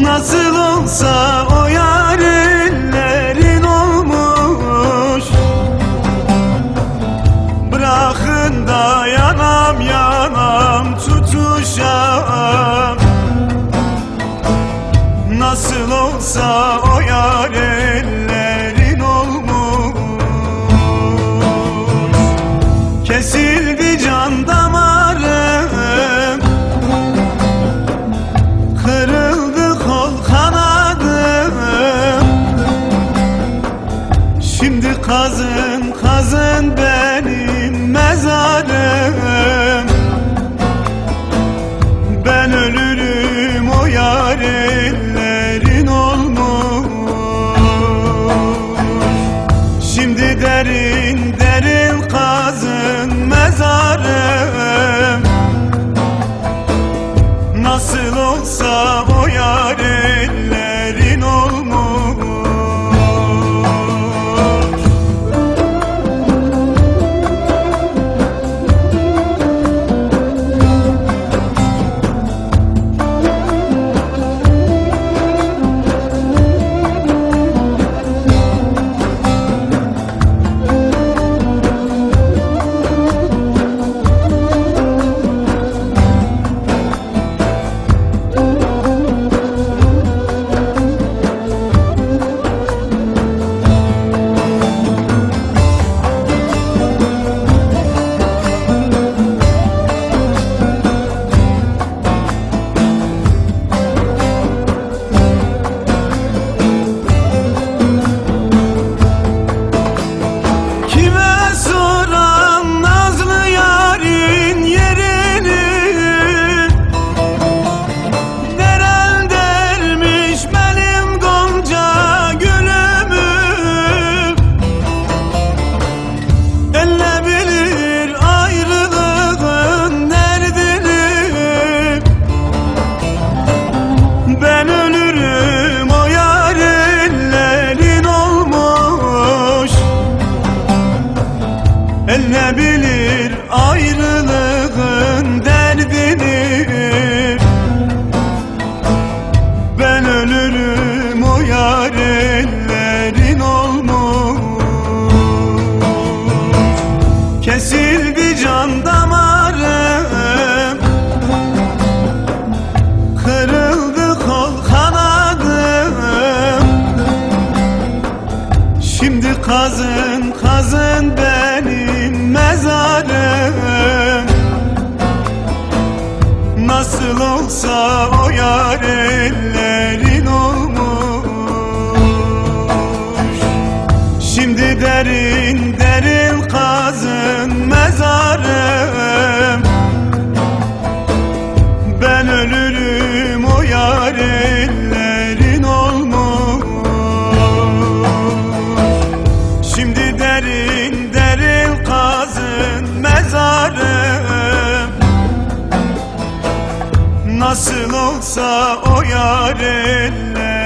Nasıl olsa o yarinlerin olmuş. Bırakın da yanam tutuşam Nasıl olsa o yarinlerin kazın kazın benim mezarım. Ben ölürüm o yar ellerin olmuş. Şimdi derin derin kazın mezarım. Nasıl olsa El ne bilir ayrılığın derdini. Ben ölürüm o yar ellerin olmuş. Kesildi can damarım. Kırıldı kol kanadım Şimdi kazın Olsa o yar Olsa o yar olmuş